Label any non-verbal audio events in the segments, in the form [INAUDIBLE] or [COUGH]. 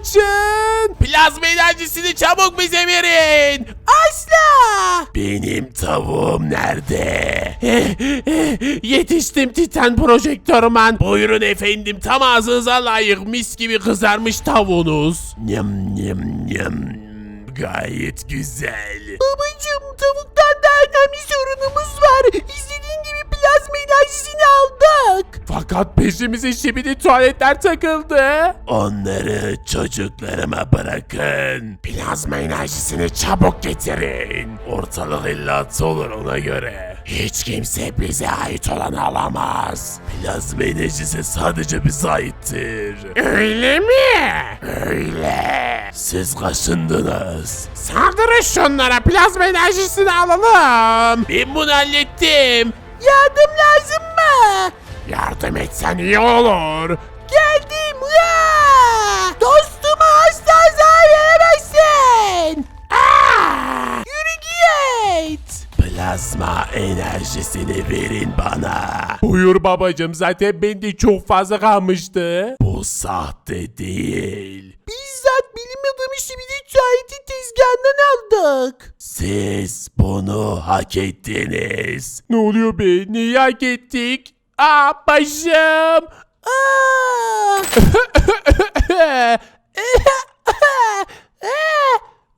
açın. Plazma enerjisini çabuk bize verin. Asla. Benim tavuğum nerede? [LAUGHS] Yetiştim Titan projektörman. Buyurun efendim tam ağzınıza layık mis gibi kızarmış tavuğunuz. Nyam nyam nyam. Gayet güzel. Babacım tavuktan daha önemli sorunumuz var. İstediğin gibi plazma. Fakat peşimize şimdi tuvaletler takıldı. Onları çocuklarıma bırakın. Plazma enerjisini çabuk getirin. Ortalık illat olur ona göre. Hiç kimse bize ait olanı alamaz. Plazma enerjisi sadece bize aittir. Öyle mi? Öyle. Siz kaşındınız. Saldırın şunlara plazma enerjisini alalım. Ben bunu hallettim. Yardım lazım? Yardım etsen iyi olur. Geldim ya. Dostuma asla zarar veremezsin. Aa! Yürü git. Plazma enerjisini verin bana. Buyur babacım zaten bende çok fazla kalmıştı. Bu sahte değil. Bizzat bilim adamı şimdi tuvaletin tezgahından aldık. Siz bunu hak ettiniz. Ne oluyor be? Neyi hak ettik? Aa başım. Aa.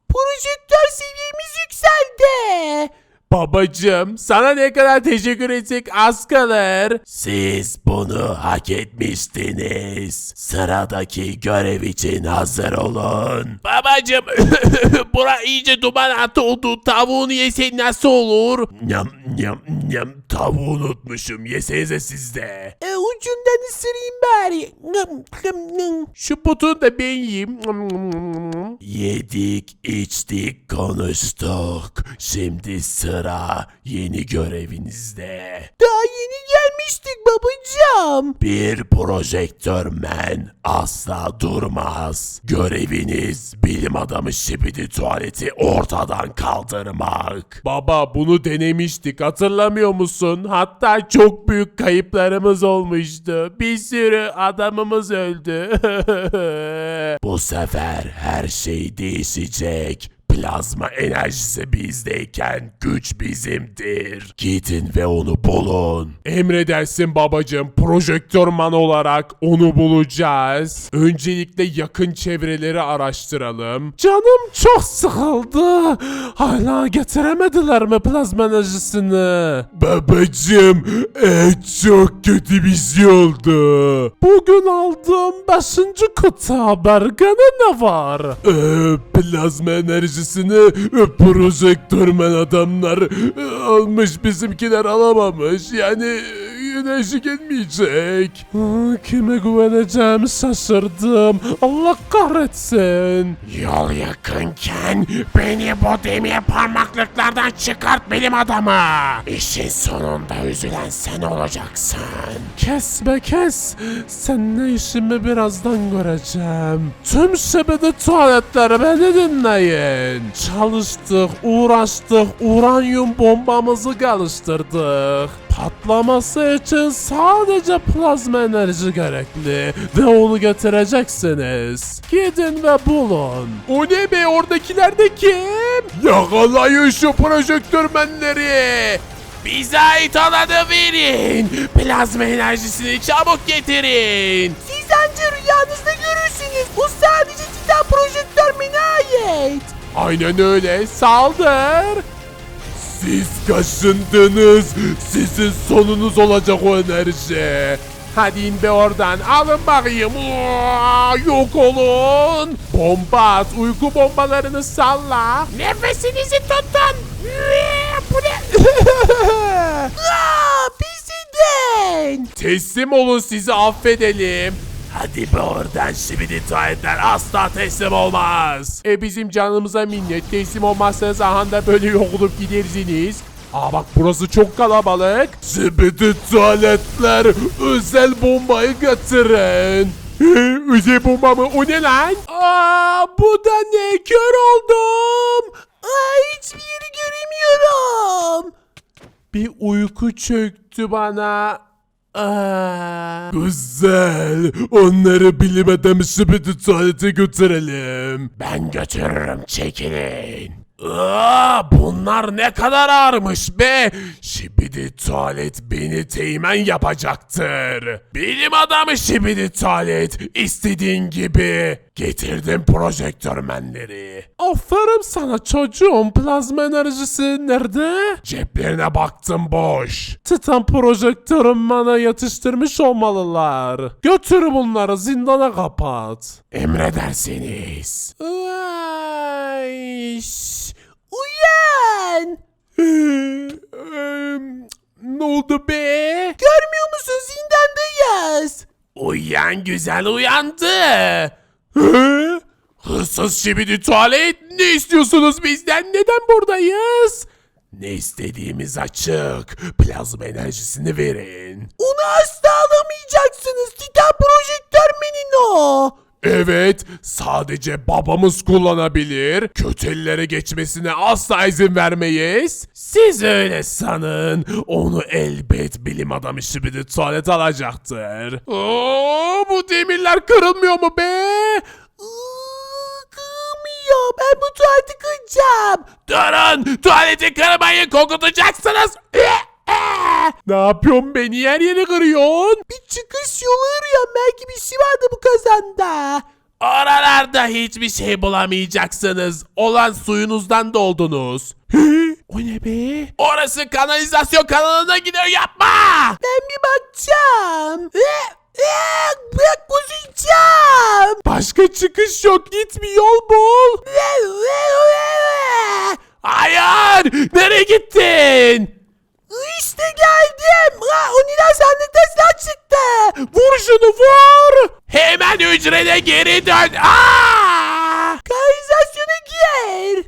Projektör seviyemiz yükseldi. Babacım sana ne kadar teşekkür etsek az kalır. Siz bunu hak etmiştiniz. Sıradaki görev için hazır olun. Babacım, [LAUGHS] bura iyice duman atı oldu. Tavuğunu yesen nasıl olur? Nyam nyam nyam tavuğu unutmuşum. Yesenize siz de. E, ucundan ısırayım bari. Şu butunu da ben yiyeyim. Yedik, içtik, konuştuk. Şimdi sıra yeni görevinizde. Daha yeni gelmiştik babacığım. Bir projektörmen asla durmaz. Göreviniz bilim adamı Şibidi tuvaleti ortadan kaldırmak. Baba bunu denemiştik hatırlamıyor musun? Hatta çok büyük kayıplarımız olmuştu. Bir sürü adamımız öldü. [LAUGHS] Bu sefer her şey değişecek. Plazma enerjisi bizdeyken güç bizimdir. Gidin ve onu bulun. Emredersin babacığım projektörman olarak onu bulacağız. Öncelikle yakın çevreleri araştıralım. Canım çok sıkıldı. Hala getiremediler mi plazma enerjisini? Babacım, çok kötü bir şey oldu. Bugün aldığım 5. kutu haber gene ne var? Ee, plazma enerjisini e, projektörmen adamlar e, almış bizimkiler alamamış. Yani e, güneşi gelmeyecek. Aa, Kime güveneceğimi şaşırdım. Allah kahretsin. Yol yakınken beni bu demir parmaklıklardan çıkart bilim adamı. İşin sonunda üzülen sen olacaksın. Kes be kes. Seninle işimi birazdan göreceğim. Tüm sebede tuvaletleri beni dinleyin. Çalıştık, uğraştık, uranyum bombamızı geliştirdik. Patlaması için sadece plazma enerji gerekli ve onu getireceksiniz. Gidin ve bulun. O ne be oradakiler de kim? Yakalayın şu projektörmenleri. Bize ait olanı verin. Plazma enerjisini çabuk getirin. Siz anca rüyanızda görürsünüz. Bu sadece Titan projektörmene ait. Aynen öyle. Saldır. Siz kaşındınız. Sizin sonunuz olacak o enerji. Hadi in be oradan. Alın bakayım. Aa, Yok olun. Bomba at. Uyku bombalarını salla. Nefesinizi tutun. Bu ne? [LAUGHS] Aa, Bizden. Teslim olun sizi affedelim. Hadi be oradan şimdi tuvaletler asla teslim olmaz. E bizim canımıza minnet. Teslim olmazsanız ahanda böyle yok olup gidersiniz. Aa bak burası çok kalabalık. Şimdi tuvaletler özel bombayı getirin. Özel bomba mı? O ne lan? Aa bu da ne? Kör oldum. Aa hiçbir yeri göremiyorum. Bir uyku çöktü bana. Aa, Güzel. Onları bilim adamı şibidi tuvalete götürelim. Ben götürürüm çekilin. Aa, bunlar ne kadar ağırmış be. Şibidi tuvalet beni teğmen yapacaktır. Bilim adamı şibidi tuvalet istediğin gibi. Getirdim projektörmenleri. aferin sana çocuğum. Plazma enerjisi nerede? Ceplerine baktım boş. Titan projektörüm bana yatıştırmış olmalılar. Götür bunları zindana kapat. Emredersiniz. Ay, Uyan! ne oldu be? Görmüyor musun zindandayız. Uyan güzel uyandı. Hırsız şibidi tuvalet ne istiyorsunuz bizden neden buradayız? Ne istediğimiz açık. Plazma enerjisini verin. Onu asla alamayacaksınız. Titan projektörmenin o. Evet, sadece babamız kullanabilir. Kötü ellere geçmesine asla izin vermeyiz. Siz öyle sanın. Onu elbet bilim adamı şibidi tuvalet alacaktır. Oo, bu demirler kırılmıyor mu be? Iıı, Kığmıyor. Ben bu tuvaleti kıracağım. Durun, tuvaleti kırmayın, kokutacaksınız. Ne yapıyorsun beni yer yeri kırıyorsun? Bir çıkış yolu arıyorum. Belki bir şey vardı bu kazanda. Oralarda hiçbir şey bulamayacaksınız. Olan suyunuzdan doldunuz. O ne be? Orası kanalizasyon kanalına gidiyor yapma. Ben bir bakacağım. Bırak kusacağım. Başka çıkış yok. Git bir yol bul. Hayır! Nereye gittin? İşte geldim. Ha, neden sandıkta silah çıktı. Vur şunu vur. Hemen hücrene geri dön. Aa! Kanalizasyona gir.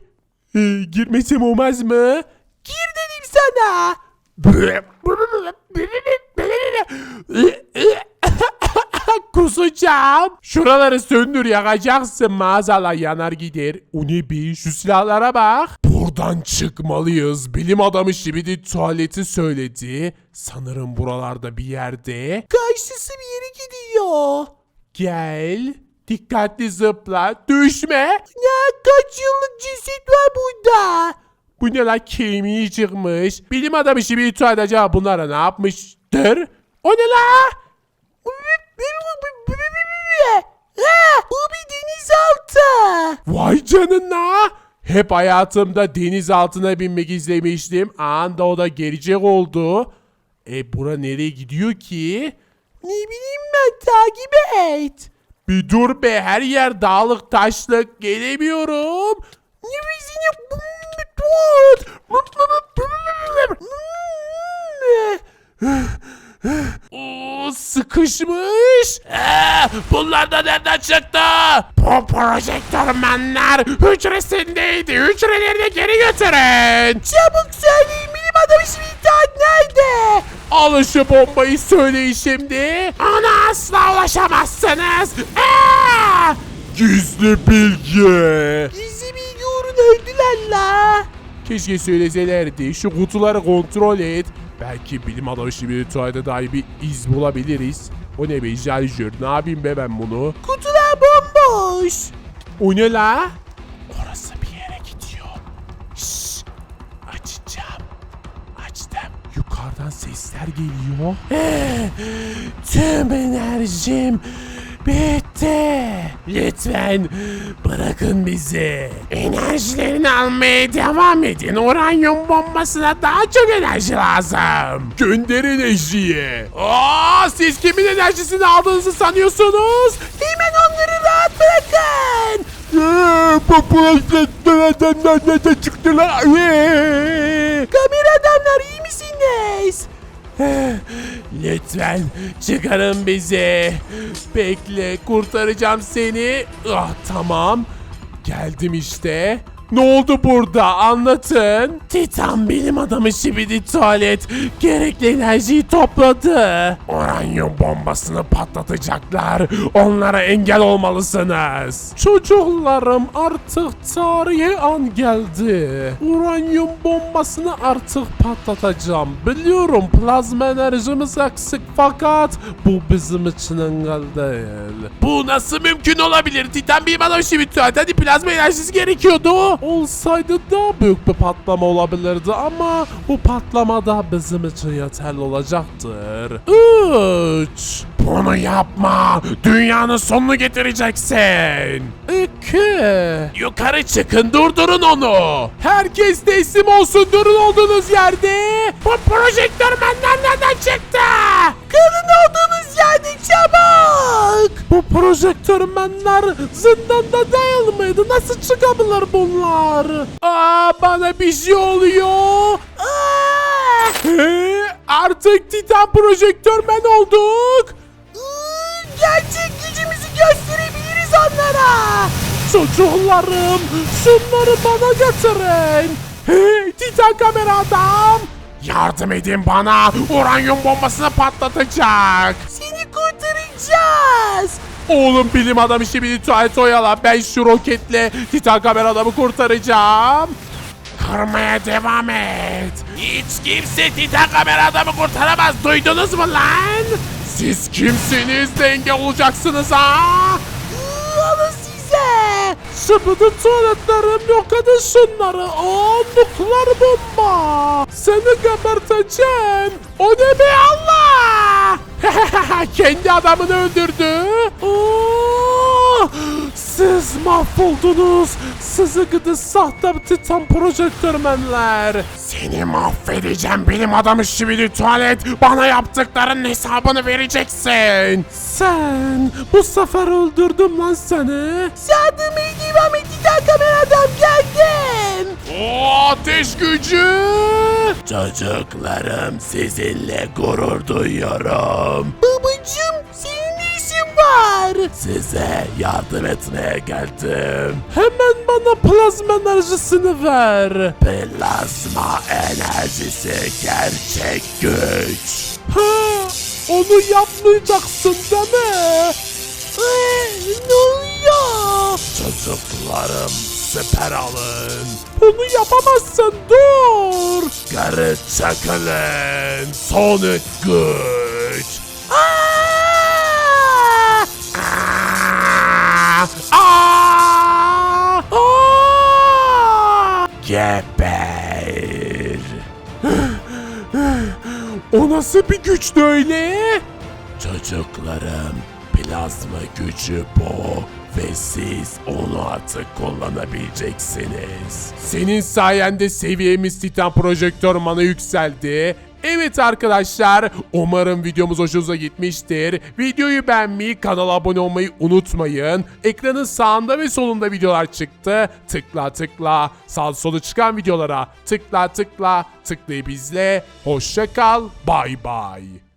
Ee, girmesem olmaz mı? Gir dedim sana. Kusacağım. Şuraları söndür yakacaksın maazallah yanar gider. Be şu silahlara bak. Buradan çıkmalıyız. Bilim adamı Şibidi tuvaleti söyledi. Sanırım buralarda bir yerde. Karşısı bir yere gidiyor. Gel. Dikkatli zıpla. Düşme. Ya kaç yıllık ceset var burada. Bu ne lan kemiği çıkmış. Bilim adamı şimdi tuvalet acaba bunlara ne yapmıştır? O ne la? Ha, bu bir denizaltı. Vay canına. Hep hayatımda deniz altına binmek izlemiştim. Anda o da gelecek oldu. E bura nereye gidiyor ki? Ne bileyim ben takip et. Bir dur be her yer dağlık taşlık gelemiyorum. Nefesini tut. Oo, sıkışmış. Ee, bunlar da nereden çıktı? Bu projektörmenler hücresindeydi. Hücrelerine geri götürün. Çabuk söyleyin bilim adamı Şvintat nerede? Alın şu bombayı söyleyin şimdi. Ona asla ulaşamazsınız. Ee! Gizli bilgi. Gizli bilgi uğruna öldüler la. Keşke söyleselerdi. Şu kutuları kontrol et. Belki bilim adamı tuvalete dair bir iz bulabiliriz. O ne be şarjör. Ne yapayım be ben bunu? Kutular bomboş. O ne la? Orası bir yere gidiyor. Şşş. Açacağım. Açtım. Yukarıdan sesler geliyor. Tüm enerjim bitti. Lütfen bırakın bizi. Enerjilerini almaya devam edin. Uranyum bombasına daha çok enerji lazım. Gönder enerjiyi. Aa, siz kimin enerjisini aldığınızı sanıyorsunuz? Hemen onları rahat bırakın. Projektör adamlar nereden çıktılar? Kamera adamlar iyi misiniz? [GASPS] Lütfen çıkarın bizi. Bekle kurtaracağım seni. Ah tamam. Geldim işte. Ne oldu burada? Anlatın. Titan bilim adamı Şibidi Tuvalet gerekli enerjiyi topladı. Uranyum bombasını patlatacaklar. Onlara engel olmalısınız. Çocuklarım artık tarihe an geldi. Uranyum bombasını artık patlatacağım. Biliyorum plazma enerjimiz eksik fakat bu bizim için engel değil. Bu nasıl mümkün olabilir? Titan bilim adamı Şibidi Tuvalet hadi plazma enerjisi gerekiyordu. Olsaydı daha büyük bir patlama olabilirdi ama bu patlama da bizim için yeterli olacaktır. 3 Bunu yapma. Dünyanın sonunu getireceksin. 2 Yukarı çıkın durdurun onu. Herkes teslim olsun durun olduğunuz yerde. Bu projektör benden nereden çıktı? Kalın olduğunuz yerde çabuk. Bu projektörmenler zindanda değil miydi? Nasıl çıkabilir bunlar? Aa bana bir şey oluyor. Aa! He, artık Titan projektörmen olduk. Gerçek gücümüzü gösterebiliriz onlara. Çocuklarım şunları bana getirin. Hey Titan kamera adam. Yardım edin bana. Uranyum bombasını patlatacak. Kurtaracağız. Oğlum bilim adamı şimdi tuvalet oyala. Ben şu roketle Titan kamera adamı kurtaracağım. Kırmaya devam et. Hiç kimse Titan kamera adamı kurtaramaz. Duydunuz mu lan? Siz kimsiniz de engel olacaksınız ha? Alın size. Şimdi tuvaletlerim yok edin şunları. Aa nukleer bomba. Seni geberteceğim. O ne be Allah? [LAUGHS] Kendi adamını öldürdü. Siz mahvoldunuz. Sizi gidi sahte titan projektörmenler. Seni mahvedeceğim bilim adamı Şibidi Tuvalet. Bana yaptıklarının hesabını vereceksin. Sen bu sefer öldürdüm lan seni. Sardırmaya devam et Titan kameradan geldim. O ateş gücü. Çocuklarım sizinle gurur duyuyorum. Babacım senin ne işin var? Size yardım etmeye geldim. Hemen bana plazma enerjisini ver. Plazma enerjisi gerçek güç. Ha, onu yapmayacaksın değil mi? Ee, ne oluyor? Çocuklarım siper alın. Bunu yapamazsın dur. Geri çekilin. Sonic güç. Aa! Aa! Aa! Aa! Geber. O nasıl bir güçtü öyle? Çocuklarım plazma gücü bu ve siz onu artık kullanabileceksiniz. Senin sayende seviyemiz Titan Projektör Mana yükseldi. Evet arkadaşlar, umarım videomuz hoşunuza gitmiştir. Videoyu beğenmeyi, kanala abone olmayı unutmayın. Ekranın sağında ve solunda videolar çıktı. Tıkla tıkla, sağ solu çıkan videolara tıkla tıkla, tıklayıp izle. Hoşça kal, bay bay.